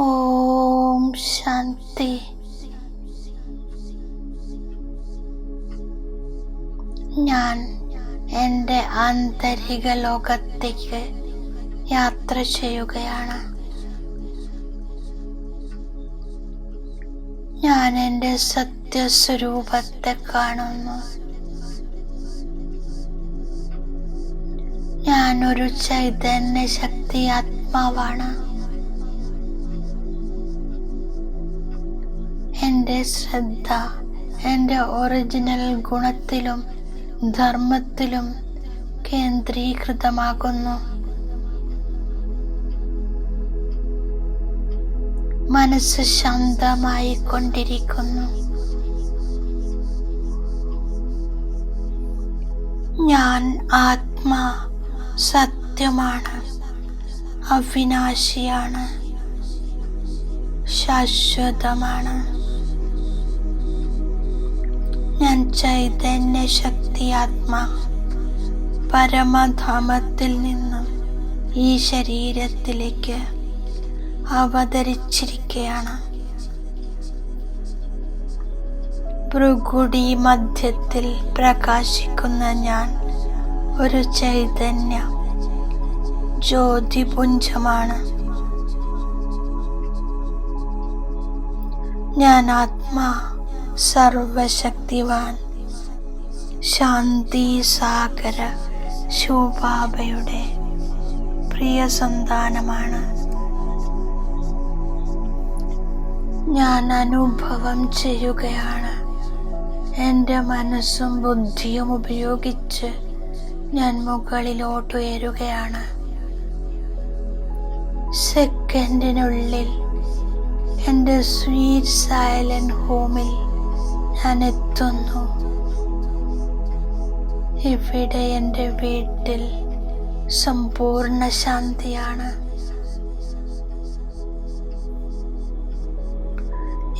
ഓം ശാന്തി. ഞാൻ എന്റെ ആന്തരിക ലോകത്തേക്ക് യാത്ര ചെയ്യുകയാണ്. ഞാൻ എന്റെ സത്യസ്വരൂപത്തെ കാണുന്നു. ഞാൻ ഒരു ചൈതന്യ ശക്തി ആത്മാവാണ്. എന്റെ ശ്രദ്ധ എന്റെ ഒറിജിനൽ ഗുണത്തിലും ധർമ്മത്തിലും കേന്ദ്രീകൃതമാകുന്നു. മനസ്സ് ശാന്തമായി കൊണ്ടിരിക്കുന്നു ഞാൻ ആത്മാ സത്യമാണ്. അവിനാശിയാണ്. ശാശ്വതമാണ്. ഞാൻ ചൈതന്യ ശക്തി ആത്മാ പരമധാമത്തിൽ നിന്നും ഈ ശരീരത്തിലേക്ക് അവതരിച്ചിരിക്കുകയാണ് ഭൃഗുടി മധ്യത്തിൽ പ്രകാശിക്കുന്ന ഞാൻ ഒരു ചൈതന്യ ജ്യോതിപുഞ്ചമാണ്. ഞാൻ ആത്മാ. സർവശക്തിവാൻ. ശാന്തി സാഗര ശോഭാബയുടെ പ്രിയ സന്താനമാണ്. ഞാൻ അനുഭവം ചെയ്യുകയാണ്. എന്റെ മനസ്സും ബുദ്ധിയും ഉപയോഗിച്ച് ഞാൻ മുകളിലോട്ട് ഉയരുകയാണ് സെക്കൻഡിനുള്ളിൽ എന്റെ സ്വീറ്റ് സൈലന്റ് ഹോമിൽ ഞാൻ എത്തുന്നു ഇവിടെ എന്റെ വീട്ടിൽ സമ്പൂർണ ശാന്തിയാണ്.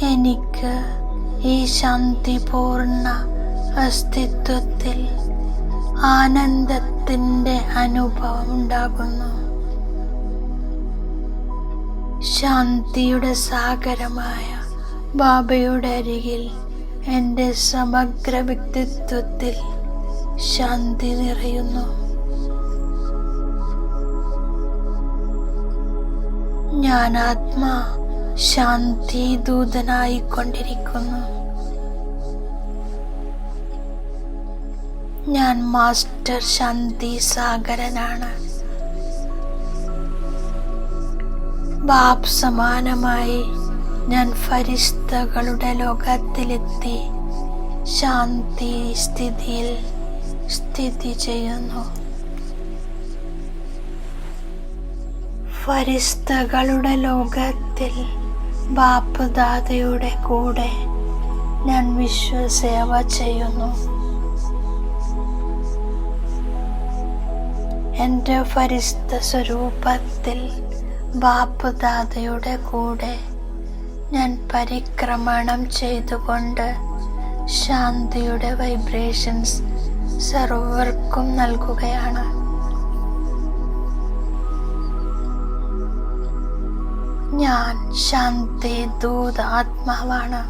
എനിക്ക് ഈ ശാന്തിപൂർണ അസ്തിത്വത്തിൽ ആനന്ദത്തിന്റെ അനുഭവം ഉണ്ടാകുന്നു. ശാന്തിയുടെ സാഗരമായ ബാബയുടെ അരികിൽ എന്റെ സമഗ്ര വ്യക്തിത്വത്തിൽ ശാന്തി നിറയുന്നു. ഞാൻ ആത്മാ ശാന്തി ദൂതനായിക്കൊണ്ടിരിക്കുന്നു ഞാൻ മാസ്റ്റർ ശാന്തി സാഗരനാണ് ബാപ് സമാനമായി ഞാൻ ഫരിസ്തകളുടെ ലോകത്തിലെത്തി. ശാന്തി സ്ഥിതിയിൽ സ്ഥിതി ചെയ്യുന്നു. ഫരിസ്തകളുടെ ലോകത്തിൽ ബാപ്പുദാതയുടെ കൂടെ ഞാൻ വിശ്വസേവ ചെയ്യുന്നു. എന്റെ ഫരിസ്ത സ്വരൂപത്തിൽ ബാപ്പുദാതയുടെ കൂടെ ഞാൻ പരിക്രമണം ചെയ്തുകൊണ്ട് ശാന്തിയുടെ വൈബ്രേഷൻസ് സർവർക്കും നൽകുകയാണ്. ഞാൻ ശാന്തി ദൂത ആത്മാവാണ്.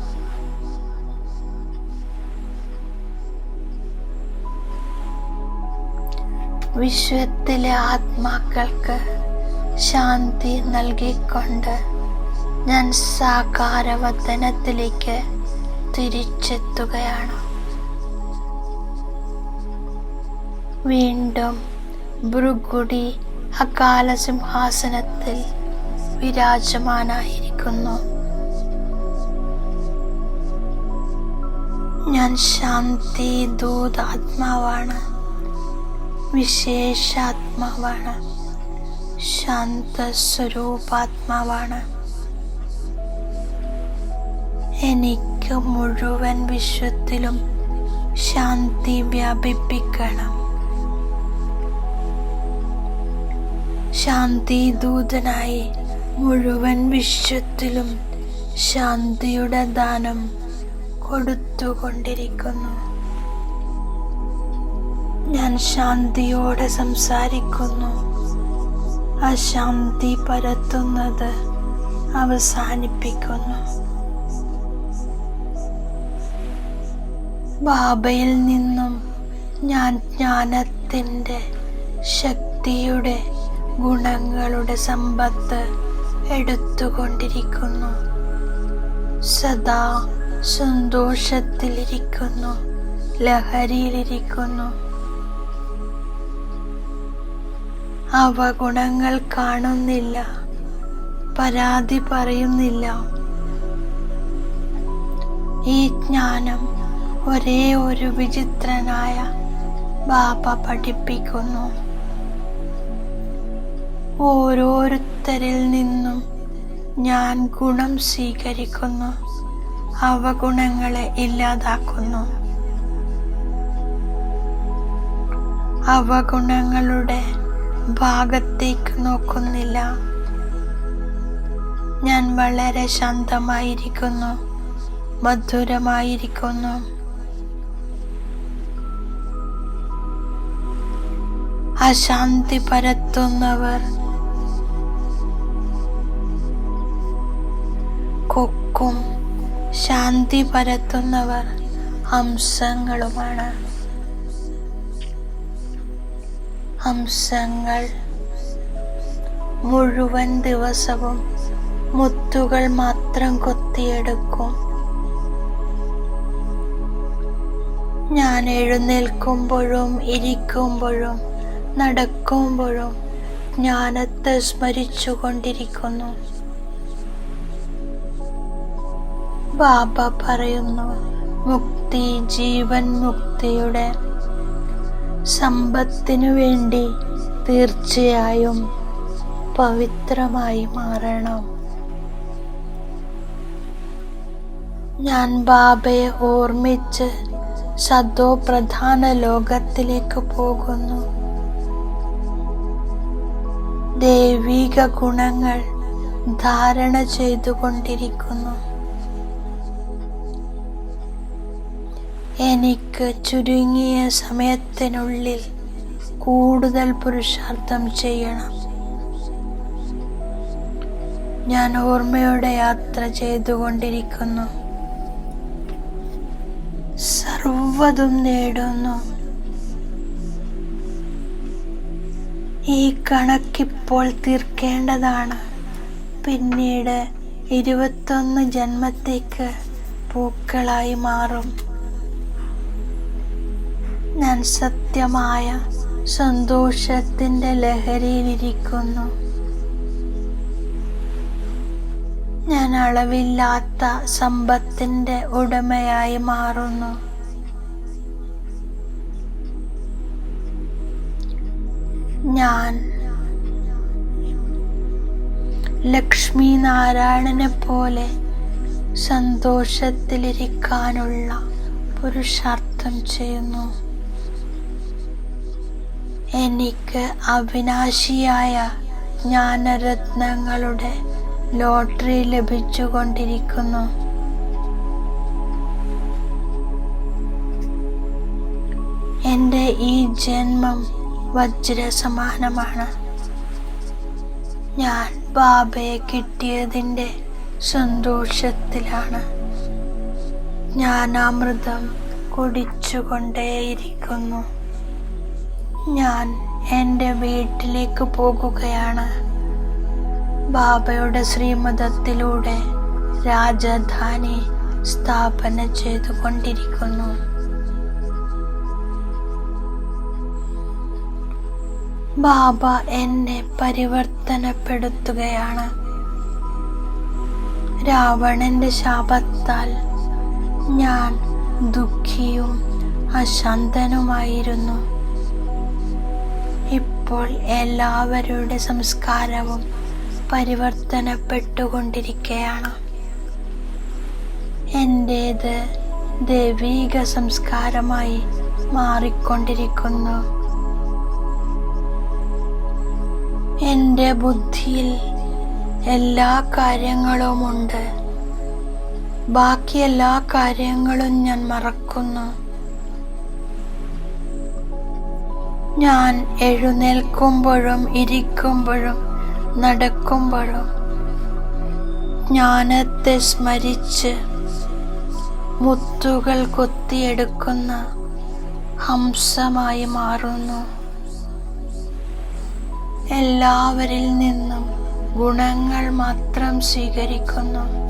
വിശ്വത്തിലെ ആത്മാക്കൾക്ക് ശാന്തി നൽകിക്കൊണ്ട് ഞാൻ സാകാരവതനത്തിലേക്ക് തിരിച്ചെത്തുകയാണ്. വീണ്ടും ഭൃഗുടി അകാല സിംഹാസനത്തിൽ വിരാജമാനായിരിക്കുന്നു. ഞാൻ ശാന്തി ദൂതാത്മാവാണ് വിശേഷാത്മാവാണ്. ശാന്തസ്വരൂപാത്മാവാണ്. എനിക്ക് മുഴുവൻ വിശ്വത്തിലും ശാന്തി വ്യാപിപ്പിക്കണം. ശാന്തി ദൂതനായി മുഴുവൻ വിശ്വത്തിലും ശാന്തിയുടെ ദാനം കൊടുത്തുകൊണ്ടിരിക്കുന്നു. ഞാൻ ശാന്തിയോടെ സംസാരിക്കുന്നു. അശാന്തി പരത്തുന്നത് അവസാനിപ്പിക്കുന്നു. ബാബയിൽ നിന്നും ഞാൻ ജ്ഞാനത്തിന്റെ ശക്തിയുടെ ഗുണങ്ങളുടെ സമ്പത്ത് എടുത്തുകൊണ്ടിരിക്കുന്നു. സദാ സന്തോഷത്തിലിരിക്കുന്നു ലഹരിയിലിരിക്കുന്നു. അവ ഗുണങ്ങൾ കാണുന്നില്ല പരാതി പറയുന്നില്ല. ഈ ജ്ഞാനം ഒരേ ഒരു വിചിത്രനായ ബാപ്പ പഠിപ്പിക്കുന്നു. ഓരോരുത്തരിൽ നിന്നും ഞാൻ ഗുണം സ്വീകരിക്കുന്നു. അവഗുണങ്ങളെ ഇല്ലാതാക്കുന്നു. അവഗുണങ്ങളുടെ ഭാഗത്തേക്ക് നോക്കുന്നില്ല. ഞാൻ വളരെ ശാന്തമായിരിക്കുന്നു മധുരമായിരിക്കുന്നു. അശാന്തി പരത്തുന്നവർ. കൊക്കും ശാന്തി പരത്തുന്നവർ ഹംസങ്ങളുമാണ്. ഹംസങ്ങൾ മുഴുവൻ ദിവസവും മുത്തുകൾ മാത്രം കൊത്തിയെടുക്കും. ഞാൻ എഴുന്നേൽക്കുമ്പോഴും ഇരിക്കുമ്പോഴും നടക്കുമ്പോഴും ജ്ഞാനത്തെ സ്മരിച്ചു കൊണ്ടിരിക്കുന്നു ബാബ പറയുന്നു മുക്തി ജീവൻ മുക്തിയുടെ സമ്പത്തിനു വേണ്ടി തീർച്ചയായും പവിത്രമായി മാറണം. ഞാൻ ബാബയെ ഓർമ്മിച്ച് സദോ പ്രധാന ലോകത്തിലേക്ക് പോകുന്നു. ദൈവിക ഗുണങ്ങൾ ധാരണ ചെയ്തുകൊണ്ടിരിക്കുന്നു. എനിക്ക് ചുരുങ്ങിയ സമയത്തിനുള്ളിൽ കൂടുതൽ പുരുഷാർത്ഥം ചെയ്യണം. ഞാൻ ഓർമ്മയുടെ യാത്ര ചെയ്തുകൊണ്ടിരിക്കുന്നു. സർവതും നേടുന്നു. ഈ കണക്കിപ്പോൾ തീർക്കേണ്ടതാണ്. പിന്നീട് ഇരുപത്തൊന്ന് ജന്മത്തേക്ക് പൂക്കളായി മാറും. ഞാൻ സത്യമായ സന്തോഷത്തിന്റെ ലഹരിയിലിരിക്കുന്നു. ഞാൻ അളവില്ലാത്ത സമ്പത്തിന്റെ ഉടമയായി മാറുന്നു. ഞാൻ. ലക്ഷ്മി നാരായണനെ പോലെ സന്തോഷത്തിലിരിക്കാനുള്ള പുരുഷാർത്ഥം ചെയ്യുന്നു. എനിക്ക് അവിനാശിയായ ജ്ഞാനരത്നങ്ങളുടെ ലോട്ടറി ലഭിച്ചുകൊണ്ടിരിക്കുന്നു. എന്റെ ഈ ജന്മം വജ്ര സമാനമാണ് ഞാൻ ബാബയെ കിട്ടിയതിന്റെ സന്തോഷത്തിലാണ്. ഞാൻ അമൃതം കുടിച്ചുകൊണ്ടേയിരിക്കുന്നു. ഞാൻ എന്റെ വീട്ടിലേക്ക് പോകുകയാണ്. ബാബയുടെ ശ്രീമതത്തിലൂടെ രാജധാനി സ്ഥാപന ചെയ്തുകൊണ്ടിരിക്കുന്നു. ബാബ എന്നെ പരിവർത്തനപ്പെടുത്തുകയാണ്. രാവണന്റെ ശാപത്താൽ ഞാൻ ദുഃഖിയും അശാന്തനുമായിരുന്നു. ഇപ്പോൾ എല്ലാവരുടെ സംസ്കാരവും പരിവർത്തനപ്പെട്ടുകൊണ്ടിരിക്കുകയാണ്. എന്റേത് ദൈവീക സംസ്കാരമായി മാറിക്കൊണ്ടിരിക്കുന്നു. എന്റെ ബുദ്ധിയിൽ എല്ലാ കാര്യങ്ങളുമുണ്ട്. ബാക്കി എല്ലാ കാര്യങ്ങളും ഞാൻ മറക്കുന്നു. ഞാൻ എഴുന്നേൽക്കുമ്പോഴും ഇരിക്കുമ്പോഴും നടക്കുമ്പോഴും ജ്ഞാനത്തെ സ്മരിച്ച് മുത്തുകൾ കൊത്തിയെടുക്കുന്ന ഹംസമായി മാറുന്നു. എല്ലാവരിൽ നിന്നും ഗുണങ്ങൾ മാത്രം സ്വീകരിക്കുന്നു.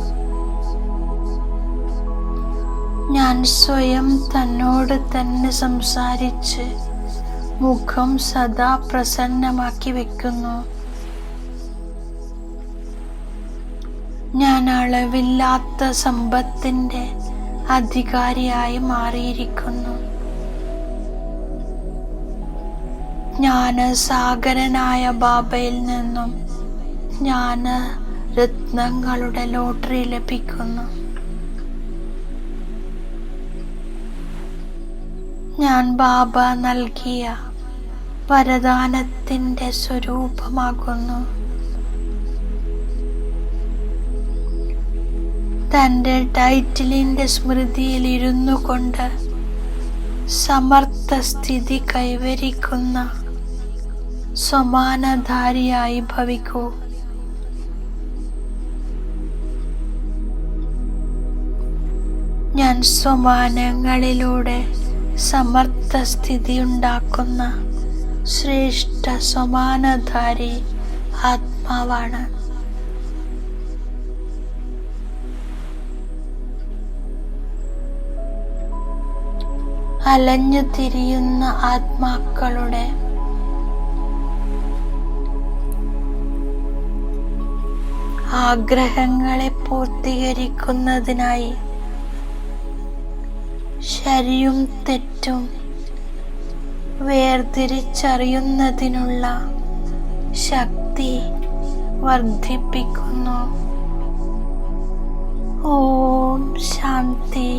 ഞാൻ സ്വയം തന്നോട് തന്നെ സംസാരിച്ച് മുഖം സദാ പ്രസന്നമാക്കി വെക്കുന്നു. ഞാൻ അളവില്ലാത്ത സമ്പത്തിന്റെ അധികാരിയായി മാറിയിരിക്കുന്നു. ജ്ഞാനസാഗരനായ ബാബയിൽ നിന്നും ജ്ഞാന രത്നങ്ങളുടെ ലോട്ടറി ലഭിക്കുന്നു. ഞാൻ ബാബ നൽകിയ വരദാനത്തിന്റെ സ്വരൂപമാകുന്നു. തന്റെ ടൈറ്റിലിന്റെ സ്മൃതിയിൽ ഇരുന്നു കൊണ്ട് സമർത്ഥ സ്ഥിതി കൈവരിക്കുന്ന സമാനധാരിയായി ഭവിക്കൂ. ഞാൻ സമാനങ്ങളിലൂടെ സമർത്ഥ സ്ഥിതി ഉണ്ടാക്കുന്ന ശ്രേഷ്ഠ സമാനധാരി ആത്മാവാണ്. അലഞ്ഞു തിരിയുന്ന ആത്മാക്കളുടെ ആഗ്രഹങ്ങളെ പൂർത്തീകരിക്കുന്നതിനായി ശരിയും തെറ്റും വേർതിരിച്ചറിയുന്നതിനുള്ള ശക്തി വർദ്ധിപ്പിക്കുന്നു. ഓം ശാന്തി.